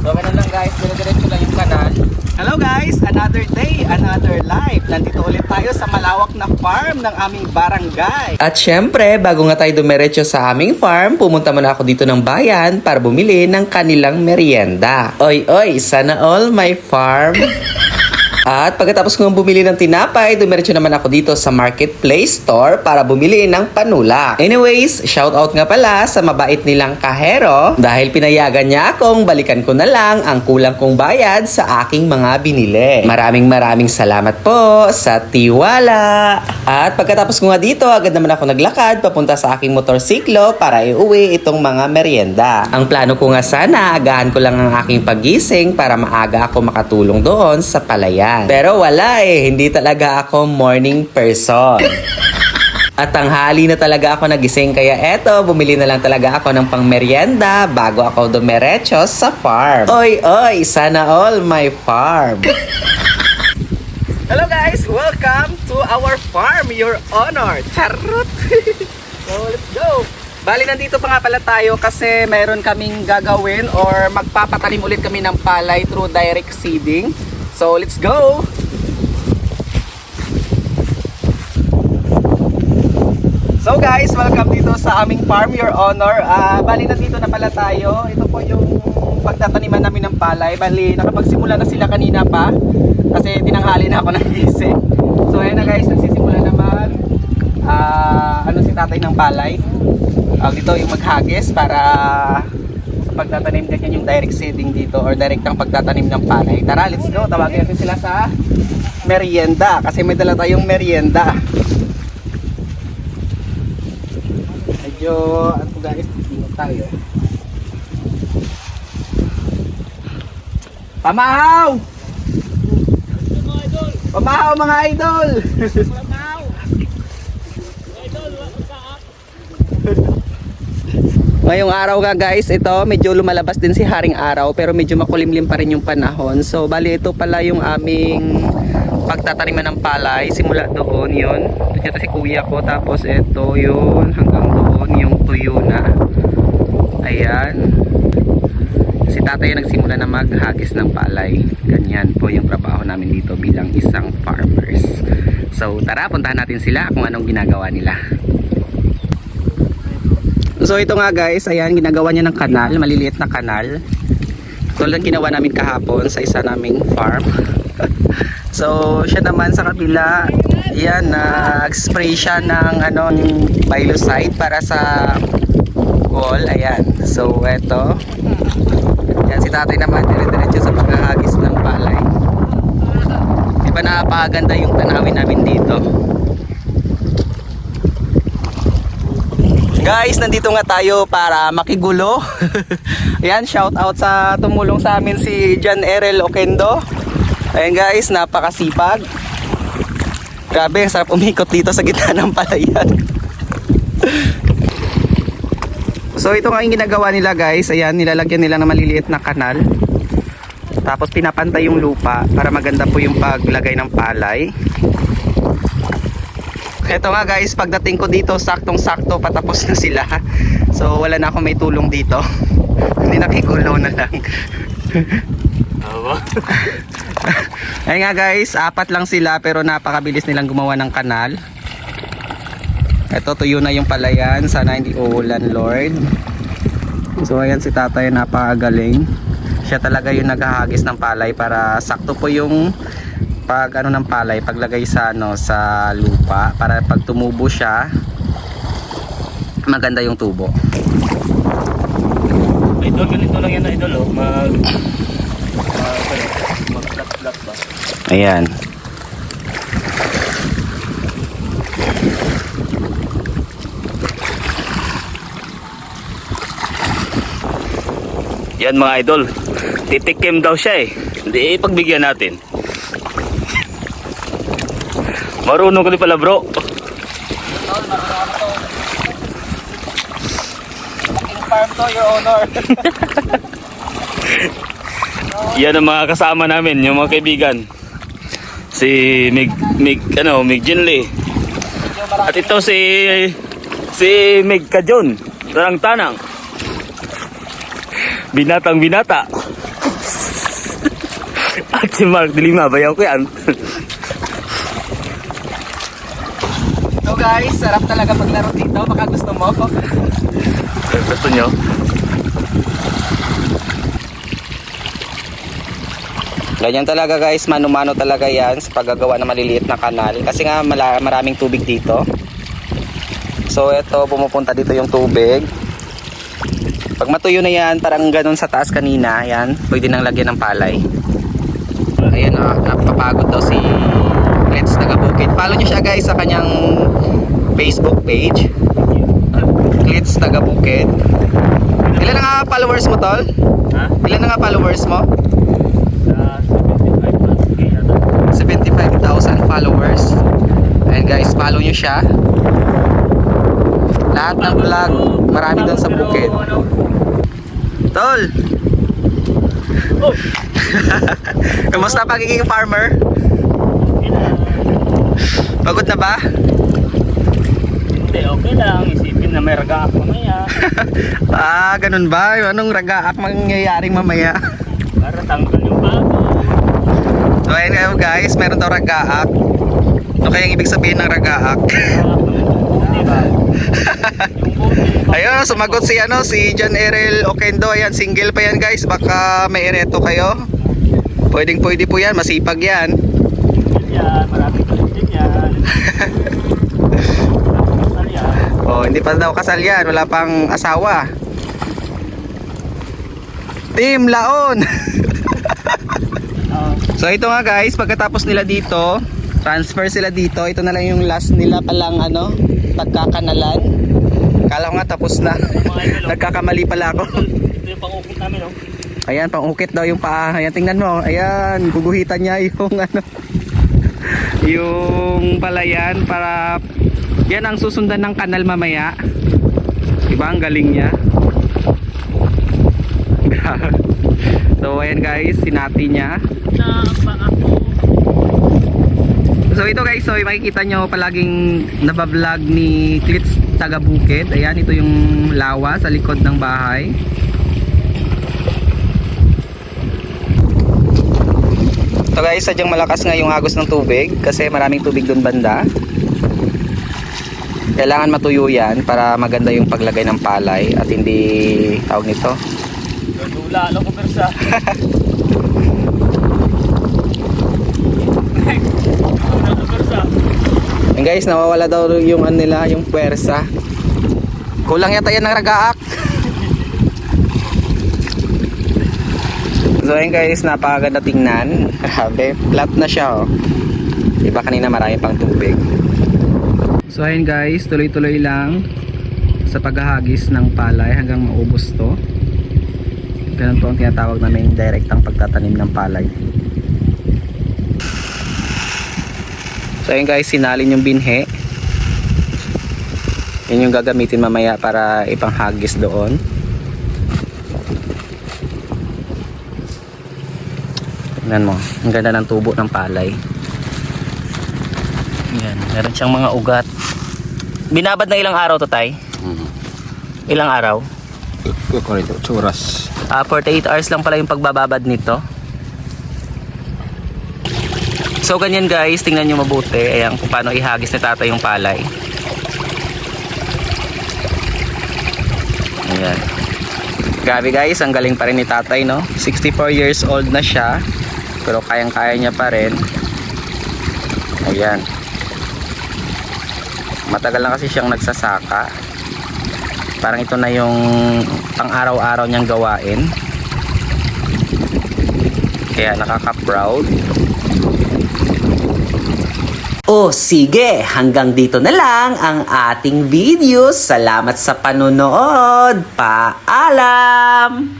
So, ganun lang guys. Dire-diretso lang yung kanal. Hello guys! Another day, another life. Nandito ulit tayo sa malawak na farm ng aming barangay. At syempre, bago nga tayo dumiretso sa aming farm, pumunta muna ako dito ng bayan para bumili ng kanilang merienda. Oy, oy, sana all my farm. At pagkatapos kong bumili ng tinapay, dumiretso naman ako dito sa marketplace store para bumili ng panula. Anyways, shout out nga pala sa mabait nilang kahero dahil pinayagan niya akong balikan ko na lang ang kulang kong bayad sa aking mga binili. Maraming maraming salamat po sa tiwala. At pagkatapos ko nga dito, agad naman ako naglakad papunta sa aking motorsiklo para iuwi itong mga merienda. Ang plano ko nga sana, agahan ko lang ang aking pagising para maaga ako makatulong doon sa palayan. Pero wala eh, hindi talaga ako morning person. At tanghali na talaga ako nagising kaya eto, bumili na lang talaga ako ng pangmeryenda bago ako dumiretso sa farm. Oy, oy, sana all my farm. Hello guys! Welcome to our farm, Your Honor! Charot! so let's go! Bali, nandito pa nga pala tayo kasi meron kaming gagawin or magpapatalim ulit kami ng palay through direct seeding. So let's go! So guys, welcome dito sa aming farm, Your Honor. Ah, bali, nandito na pala tayo. Ito po yung pagtataniman namin ng palay. Bali, nakapagsimula na sila kanina pa kasi tinanghali na ako nagising. So ayun na guys, nagsisimula naman ah, ano si tatay ng palay. Ah, dito yung maghagis para pagtatanim ganyan yung direct seeding dito or direct ang pagtatanim ng palay. Tara, let's go. Tawagin natin sila sa merienda kasi may dala tayong merienda. Medyo ano guys, ingat tayo. Pamahaw! Pamahaw mga idol! Ngayong araw nga guys, ito medyo lumalabas din si Haring Araw pero medyo makulimlim pa rin yung panahon. So bali ito pala yung aming pagtataniman ng palay. Simula doon yun. Ito si kuya ko tapos ito yun hanggang doon yung tuyo na. Ayan. Si tatay nagsimula na maghagis ng palay. Ganyan po yung trabaho namin dito bilang isang farmers. So tara, puntahan natin sila kung anong ginagawa nila. So ito nga guys, ayan ginagawa niya ng kanal, maliliit na kanal. Tulad ginawa namin kahapon sa isa naming farm. so siya naman sa kabila, yan nag-spray siya ng ano biocide para sa wall, ayan. So eto. Yan si tatay naman dire-diretso sa paghahagis ng palay. Di ba napakaganda yung tanawin namin dito? Guys, nandito nga tayo para makigulo. Ayan, shout out sa tumulong sa amin si John Erel Okendo. Ayan guys, napakasipag. Grabe, sarap umikot dito sa gitna ng palayan. so ito nga yung ginagawa nila guys. Ayan, nilalagyan nila ng maliliit na kanal. Tapos pinapantay yung lupa para maganda po yung paglagay ng palay. Eto nga guys, pagdating ko dito, saktong-sakto patapos na sila. So wala na akong may tulong dito. Hindi nakikulo na lang. Ayun nga guys, apat lang sila pero napakabilis nilang gumawa ng kanal. Ito tuyo na yung palayan, sana hindi uulan Lord. So ayan si tatay napakagaling. Siya talaga yung naghahagis ng palay para sakto po yung pag ano ng palay paglagay sa ano sa lupa para pag tumubo siya maganda yung tubo. Idol, ganito lang yan idol oh. Mag... Mag... Ba? Ayan. Yan mga idol. Titikim daw siya eh. Hindi pagbigyan natin. Marunong ka din pala bro. Farm to your honor. Yan ang mga kasama namin, yung mga kaibigan. Si Mig, Mig, ano, Mig Jinli. At ito si, si Mig Kajon. Tanang Tanang. Binatang binata. At si Mark, dili mabayaw ko yan. So guys, sarap talaga maglaro dito. Baka gusto mo. Gusto nyo? Ganyan talaga guys, mano-mano talaga yan sa paggagawa ng maliliit na kanal. Kasi nga maraming tubig dito. So ito, pumupunta dito yung tubig. Pag matuyo na yan, parang ganun sa taas kanina, yan, pwede nang lagyan ng palay. Ayan, ah, napapagod daw si Let's Tagabukid. Follow nyo siya guys sa kanyang Facebook page. Let's Tagabukid. Ilan na nga followers mo, Tol? Ha? Ilan na nga followers mo? 75 plus. 75,000 followers. Ayan guys, follow nyo siya. Lahat ng vlog, marami doon sa bukid. Tol! Oh. Kamusta pagiging farmer? Pagod na ba? Hindi, okay lang. Isipin na may raga ako maya. Ah, ganun ba? Anong ragaak mangyayaring mamaya? Para tanggal yung bago. So ayan kayo guys, meron daw ragaak. Ano kaya ang ibig sabihin ng ragaak? Ayun, sumagot si ano, si John Erel Okendo. Ayan, single pa yan guys. Baka may ereto kayo. Pwedeng pwede po yan, masipag yan. Yan, maraming kulit yan. Oh, hindi pa daw kasal yan, wala pang asawa. Team Laon. So ito nga guys, pagkatapos nila dito, transfer sila dito. Ito na lang yung last nila palang ano, pagkakanalan. Kala ko nga tapos na. Nagkakamali pala ako. Ito yung pangukit namin, oh. Ayan, pang-ukit daw yung paa. Ayan, tingnan mo. Ayan, guguhitan niya yung ano, yung palayan para yan ang susundan ng kanal mamaya. Diba, ang galing niya. so, ayan guys, sinati niya. So ito guys, so makikita nyo palaging nabablog ni Klitz Tagabukid. Ayan, ito yung lawa sa likod ng bahay. So guys, sadyang malakas nga yung agos ng tubig kasi maraming tubig doon banda. Kailangan matuyo yan para maganda yung paglagay ng palay at hindi tawag nito. Dula, ano ko. And guys, nawawala daw yung ano nila, yung puwersa. Kulang yata yan ng ragaak. so ayun guys, napakaganda tingnan. Grabe, flat na siya oh. Diba kanina marami pang tubig. So ayun guys, tuloy-tuloy lang sa paghahagis ng palay hanggang maubos to. Ganun po ang tinatawag namin direktang pagtatanim ng palay. So ayun guys, sinalin yung binhe. Yun yung gagamitin mamaya para ipanghagis doon. Tingnan mo, ang ganda ng tubo ng palay. Yan, meron siyang mga ugat. Binabad na ilang araw to tay? Ilang araw? Ito nito, churas. Ah, 48 hours lang pala yung pagbababad nito. So ganyan guys, tingnan nyo mabuti. Ayan kung paano ihagis ni tatay yung palay. Ayan. Grabe guys, ang galing pa rin ni tatay no. 64 years old na siya. Pero kayang-kaya niya pa rin. Ayan. Matagal na kasi siyang nagsasaka. Parang ito na yung pang araw-araw niyang gawain. Kaya nakaka-proud. Oh, sige. Hanggang dito na lang ang ating video. Salamat sa panonood. Paalam!